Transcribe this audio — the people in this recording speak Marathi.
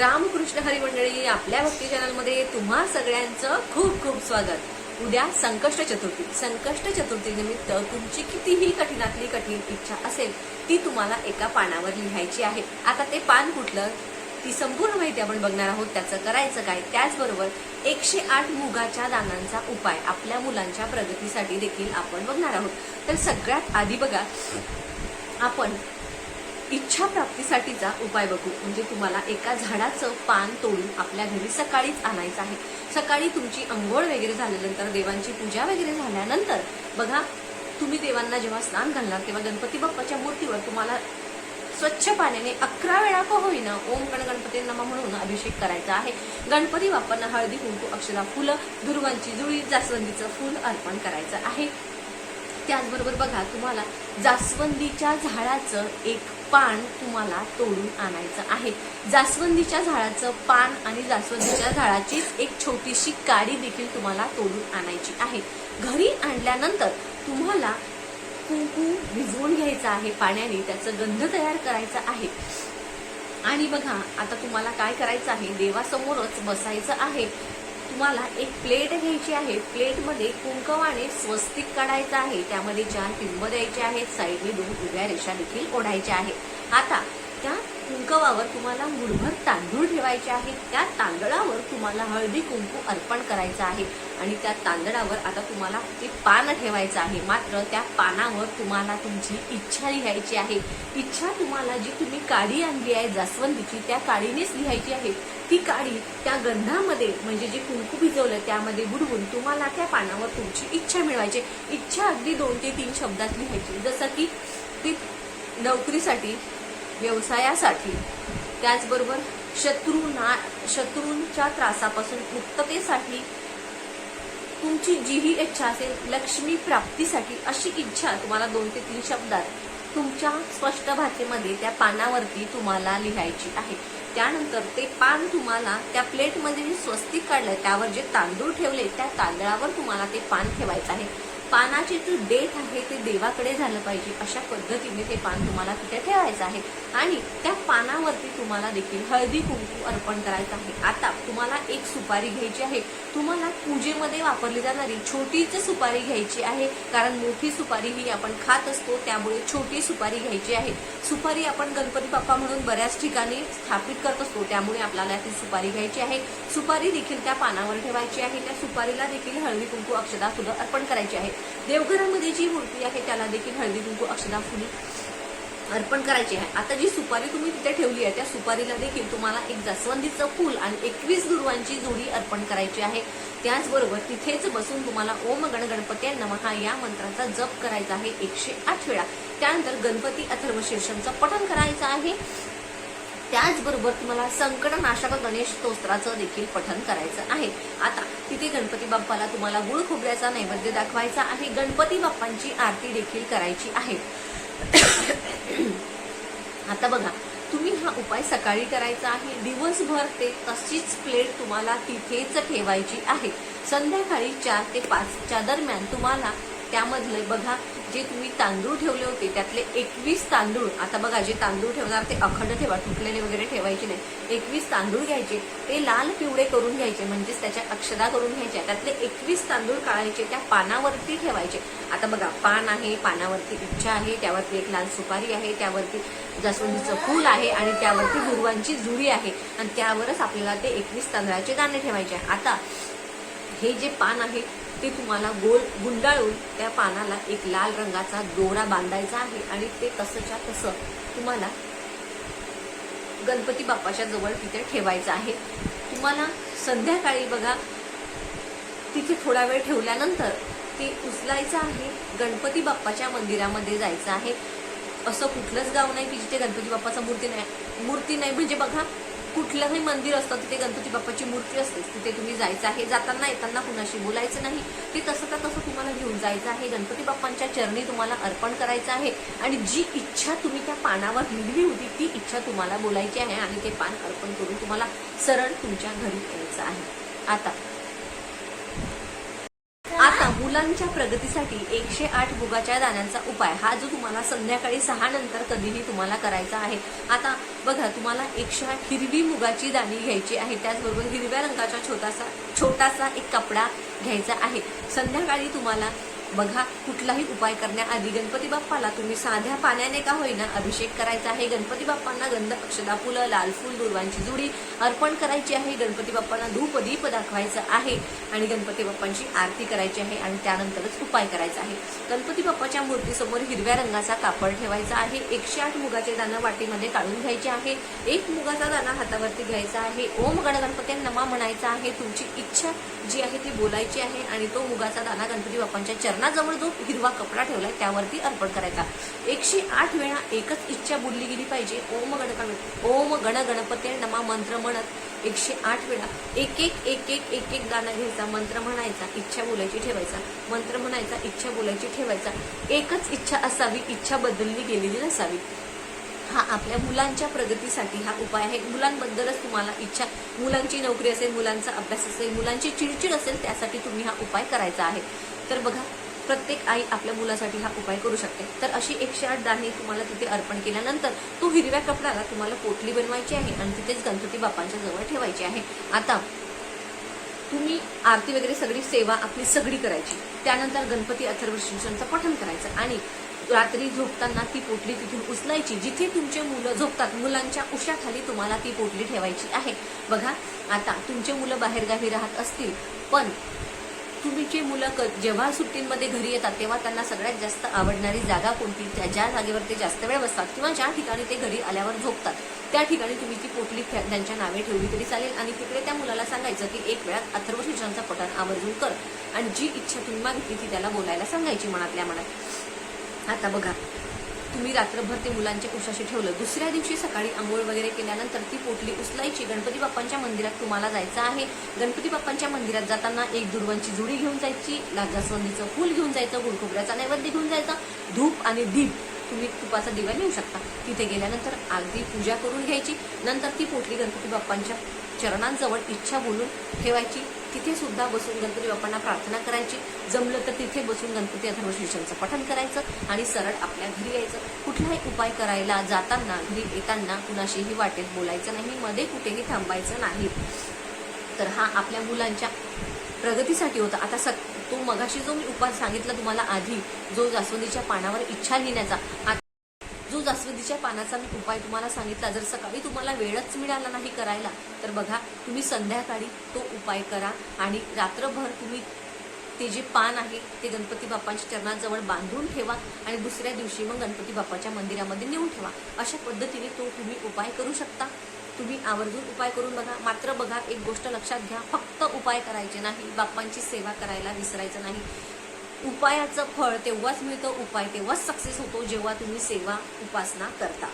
रामकृष्ण हरी मंडळी आपल्या भक्ती चॅनलमध्ये तुम्हा सगळ्यांचं खूप खूप स्वागत. उद्या संकष्ट चतुर्थी. संकष्ट चतुर्थी निमित्त तुमची कितीही कठीणातली कठीण इच्छा असेल ती तुम्हाला एका पानावर लिहायची आहे. आता ते पान कुठलं? ती संपूर्ण माहिती आपण बघणार आहोत त्याचं करायचं काय? त्याचबरोबर एकशे आठ मुगाच्या दानांचा उपाय आपल्या मुलांच्या प्रगतीसाठी देखील आपण बघणार आहोत. तर सगळ्यात आधी बघा आपण इच्छा प्राप्तीसाठीचा उपाय बघू. म्हणजे तुम्हाला एका झाडाचं पान तोडून आपल्या घरी सकाळीच आणायचं आहे. सकाळी तुमची अंघोळ वगैरे झाल्यानंतर देवांची पूजा वगैरे झाल्यानंतर बघा तुम्ही देवांना जेव्हा स्नान घालणार तेव्हा गणपती बाप्पाच्या मूर्तीवर तुम्हाला स्वच्छ पाण्याने अकरा वेळा का होईना ओम गण गणपती नमा म्हणून अभिषेक करायचा आहे. गणपती बाप्पांना हळदी कुंकू अक्षरा फुलं धुर्वांची जुळी जास्वंदीचं फुल अर्पण करायचं आहे. त्याचबरोबर बघा तुम्हाला जास्वंदीच्या झाडाचं एक पान तुम्हाला तोडून आणायचं आहे. जास्वंदीच्या झाडाचं पान आणि जास्वंदीच्या झाडाचीच एक छोटीशी काडी देखील तुम्हाला तोडून आणायची आहे. घरी आणल्यानंतर तुम्हाला कुंकू भिजवून घ्यायचं आहे पाण्याने त्याचं गंध तयार करायचा आहे. आणि बघा आता तुम्हाला काय करायचं आहे? देवासमोरच बसायचं आहे. तुम्हाला एक प्लेट घ्यायची आहे. प्लेटमध्ये कुंकवाने स्वस्तिक काढायचं आहे. त्यामध्ये चार पिंब द्यायचे आहेत साईडने दोन उभ्या रेषा देखील ओढायच्या आहेत. आता त्या कुंकवावर तुम्हाला मुठभर तांदूळ ठेवायचे आहेत त्या तांदळावर तुम्हाला हळदी कुंकू अर्पण करायचं आहे. आणि त्या तांदळावर आता तुम्हाला ते पान ठेवायचं आहे. मात्र त्या पानावर तुम्हाला तुमची इच्छा लिहायची आहे. इच्छा तुम्हाला जी तुम्ही काडी आणली आहे जास्वंदीची त्या काडीनेच लिहायची आहे. ती काडी त्या गंधामध्ये म्हणजे जे कुंकू भिजवलं त्यामध्ये बुडवून तुम्हाला त्या पानावर तुमची इच्छा मिळवायची इच्छा अगदी दोन ते तीन शब्दात लिहायची. जसं की ती नोकरीसाठी व्यवसायासाठी. त्याचबरोबर शत्रूंना शत्रूंच्या त्रासापासून मुक्ततेसाठी तुमची जीही इच्छा असेल लक्ष्मी प्राप्तीसाठी अशी इच्छा तुम्हाला दोन ते तीन शब्दात तुमच्या स्पष्ट भाषेमध्ये त्या पानावरती तुम्हाला लिहायची आहे. त्यानंतर ते पान तुम्हाला त्या प्लेटमध्ये जे स्वस्तिक काढलं त्यावर जे तांदूळ ठेवले त्या तांदळावर तुम्हाला ते पान ठेवायचं आहे. पानाची जे डेट आहे ते देवाकडे झालं पाहिजे अशा पद्धतीने ते पान तुम्हाला तिथे ठेवायचं आहे. आणि त्या पानावरती तुम्हाला देखील हळदी कुंकू अर्पण करायचं आहे. आता तुम्हाला एक सुपारी घ्यायची आहे. तुम्हाला पूजेमध्ये वापरली जाणारी छोटीच सुपारी घ्यायची आहे. कारण मोठी सुपारी ही आपण खात असतो त्यामुळे छोटी सुपारी घ्यायची आहे. सुपारी आपण गणपती बाप्पा म्हणून बऱ्याच ठिकाणी स्थापित करत असतो त्यामुळे आपल्याला ती सुपारी घ्यायची आहे. सुपारी देखील त्या पानावर ठेवायची आहे. त्या सुपारीला देखील हळदी कुंकू अक्षदा सुद्धा अर्पण करायची आहे. देवघरामध्ये जी मूर्ती आहे त्याला देखील हळदी कुंकू अक्षदा फुली अर्पण करायची आहे. आता जी सुपारी तुम्ही तिथे ठेवली आहे त्या सुपारीला देखील तुम्हाला एक जास्वंदीचं फूल आणि एकवीस दुर्वांची जोडी अर्पण करायची आहे. त्याचबरोबर तिथेच बसून तुम्हाला ओम गण गणपती नमहा या मंत्राचा जप करायचा आहे एकशे आठ वेळा. त्यानंतर गणपती अथर्व शीर्षणचं पठण करायचं आहे. त्याचबरोबर तुम्हाला संकटनाशक गणेश स्तोत्राचं देखील पठन करायचं आहे. आता तिथे गणपती बाप्पाला तुम्हाला गुळ खोबऱ्याचा नैवेद्य दाखवायचा आहे. गणपती बाप्पांची आरती देखील करायची आहे. आता बघा तुम्ही हा उपाय सकाळी करायचा आहे. दिवसभर ते तशीच प्लेट तुम्हाला तिथेच ठेवायची आहे. संध्याकाळी चार ते पाचच्या दरम्यान तुम्हाला त्यामधले बघा जे तुम्ही तांदूळ ठेवले होते त्यातले एकवीस तांदूळ आता बघा जे तांदूळ ठेवणार ते अखंड ठेवा तुटलेले वगैरे ठेवायचे नाही. एकवीस तांदूळ घ्यायचे ते लाल पिवळे करून घ्यायचे म्हणजेच त्याच्या अक्षदा करून घ्यायच्या त्यातले एकवीस तांदूळ काढायचे त्या पानावरती ठेवायचे. आता बघा पान आहे पानावरती इच्छा आहे त्यावरती एक लाल सुपारी आहे त्यावरती जास्वंदीचं फूल आहे आणि त्यावरती गुरुवांची जुडी आहे. आणि त्यावरच आपल्याला ते एकवीस तांदळाचे दाणे ठेवायचे. आहे आता हे जे पान आहे ते तुम्हाला गोल गुंडाळून त्या पानाला एक लाल रंगाचा दोरा बांधायचा आहे आणि ते तसंच्या तसं तुम्हाला गणपती बाप्पाच्या जवळ तिथे ठेवायचं आहे. तुम्हाला संध्याकाळी बघा तिथे थोडा वेळ ठेवल्यानंतर ते उचलायचं आहे गणपती बाप्पाच्या मंदिरामध्ये जायचं आहे. असं कुठलंच गाव नाही की जिथे गणपती बाप्पाचा मूर्ती नाही मूर्ती नाही. म्हणजे बघा कुठलंही मंदिर असतं तिथे गणपती बाप्पाची मूर्ती असते तिथे तुम्ही जायचं आहे. जाताना येताना कुणाशी बोलायचं नाही. ते तसं तर तसं तुम्हाला घेऊन जायचं आहे. गणपती बाप्पांच्या चरणी तुम्हाला अर्पण करायचं आहे. आणि जी इच्छा तुम्ही त्या पानावर लिहिली होती ती इच्छा तुम्हाला बोलायची आहे आणि ते पान अर्पण करून तुम्हाला सरळ तुमच्या घरी यायचं आहे. आता मुलांच्या प्रगतीसाठी एकशे आठ मुगाच्या दाण्यांचा उपाय. हा जो तुम्हाला संध्याकाळी सहा नंतर कधीही तुम्हाला करायचा आहे. आता बघा तुम्हाला एकशे आठ हिरवी मुगाची दाणी घ्यायची आहे. त्याचबरोबर हिरव्या रंगाचा छोटासा छोटासा एक कपडा घ्यायचा आहे. संध्याकाळी तुम्हाला बघा कुठलाही उपाय करण्याआधी गणपती बाप्पाला तुम्ही साध्या पाण्याने का होईना अभिषेक करायचा आहे? गणपती बाप्पांना गंध अक्षदा फुलं लाल फुल दुर्वांची जुडी अर्पण करायची आहे. गणपती बाप्पांना धूप दीप दाखवायचं आहे आणि गणपती बाप्पांची आरती करायची आहे आणि त्यानंतरच उपाय करायचा आहे. गणपती बाप्पाच्या मूर्तीसमोर हिरव्या रंगाचा कापड ठेवायचा आहे. एकशे आठ मुगाचे दाणं वाटीमध्ये काढून घ्यायचे आहे. एक मुगाचा दाणा हातावरती घ्यायचा आहे. ओम गणगणपती नमा म्हणायचा आहे. तुमची इच्छा जी आहे ती बोलायची आहे आणि तो मुगाचा दाणा गणपती बाप्पांच्या चरणाजवळ जो हिरवा कपडा ठेवलाय त्यावरती अर्पण करायचा. एकशे आठ वेळा एकच इच्छा बोलली गेली पाहिजे. ओम गण ओम गण गणपती नमा मंत्र म्हणत एकशे आठ वेळा एक एक एक एक एक एक गाणं घ्यायचा मंत्र म्हणायचा इच्छा बोलायची ठेवायचा मंत्र म्हणायचा इच्छा बोलायची ठेवायचा. एकच इच्छा असावी इच्छा बदलली गेलेली नसावी. हा आपल्या मुलांच्या प्रगतीसाठी हा उपाय आहे. मुलांबद्दलच तुम्हाला इच्छा मुलांची नोकरी असेल मुलांचा अभ्यास असेल मुलांची चिडचिड असेल त्यासाठी तुम्ही हा उपाय करायचा आहे. तर बघा प्रत्येक आई आपल्या मुलासाठी हा उपाय करू शकते. तर अशी एकशे आठ दाणे तुम्हाला तिथे अर्पण केल्यानंतर तो हिरव्या कपड्याला तुम्हाला पोटली बनवायची आहे आणि तिथेच गणपती बाप्पांच्या जवळ ठेवायची आहे. आता तुम्ही आरती वगैरे सगळी सेवा आपली सगळी करायची. त्यानंतर गणपती अथर्व शीर्षणचं पठण करायचं आणि रात्री झोपताना ती पोटली तिथून उचलायची. जिथे तुमचे मुलं झोपतात मुलांच्या उशाखाली तुम्हाला ती पोटली ठेवायची आहे. बघा आता तुमचे मुलं बाहेरगावी राहत असतील पण तुमची मुलं क जेव्हा सुट्टींमध्ये घरी येतात तेव्हा त्यांना सगळ्यात जास्त आवडणारी जागा कोणती? त्या ज्या जागेवर ते जास्त वेळ बसतात किंवा ज्या ठिकाणी ते घरी आल्यावर झोपतात त्या ठिकाणी तुम्ही ती पोटली त्यांच्या नावे ठेवली तरी चालेल. आणि तिकडे त्या मुलाला सांगायचं की एक वेळात अथर्व शीर्षांचा पठण आवर्जून कर. आणि जी इच्छा तुम्ही मागितली ती त्याला बोलायला सांगायची मनातल्या मनात. आता बघा तुम्ही रात्रभर ते मुलांच्या कुशाशी ठेवलं. दुसऱ्या दिवशी सकाळी आंघोळ वगैरे केल्यानंतर ती पोटली उचलायची. गणपती बाप्पांच्या मंदिरात तुम्हाला जायचं आहे. गणपती बाप्पांच्या मंदिरात जाताना एक दुर्वांची जुडी घेऊन जायची. लाजासवंदीचं फूल घेऊन जायचं. गुडखोबऱ्याचा नैवेद्य घेऊन जायचा. धूप आणि दीप तुम्ही तुपाचा दिवा नेऊ शकता. तिथे गेल्यानंतर अगदी पूजा करून घ्यायची. नंतर ती पोटली गणपती बाप्पांच्या चरणांजवळ इच्छा बोलून ठेवायची. तिथे सुद्धा बसून गणपती बाप्पांना प्रार्थना करायची. जमलं तर तिथे बसून गणपती अथर्व शीर्षांचं पठण करायचं आणि सरळ आपल्या घरी यायचं. कुठलाही उपाय करायला जाताना घरी येताना कुणाशीही वाटेत बोलायचं नाही मध्ये कुठेही थांबायचं नाही. तर हा आपल्या मुलांच्या प्रगतीसाठी होता. आता स तो मगाशी जो मी उपाय सांगितला तुम्हाला आधी जो जास्वंदीच्या पानावर इच्छा लिहिण्याचा जास्वंदीच्या पानाचा मी उपाय तुम्हाला सांगितला. जर सकाळी तुम्हाला वेळच मिळाला नाही करायला तर बघा तुम्ही संध्याकाळी तो उपाय करा आणि रात्रभर तुम्ही ते जे पान आहे ते गणपती बाप्पांच्या चरणाजवळ बांधून ठेवा आणि दुसऱ्या दिवशी मग गणपती बाप्पाच्या मंदिरामध्ये नेऊन ठेवा. अशा पद्धतीने तो तुम्ही उपाय करू शकता. तुम्ही आवर्जून उपाय करून बघा. मात्र बघा एक गोष्ट लक्षात घ्या. फक्त उपाय करायचे नाही. बाप्पांची सेवा करायला विसरायचं नाही. उपायाचं फळ तेव्हाच मिळतं उपाय तेव्हाच सक्सेस होतो जेव्हा तुम्ही सेवा उपासना करता.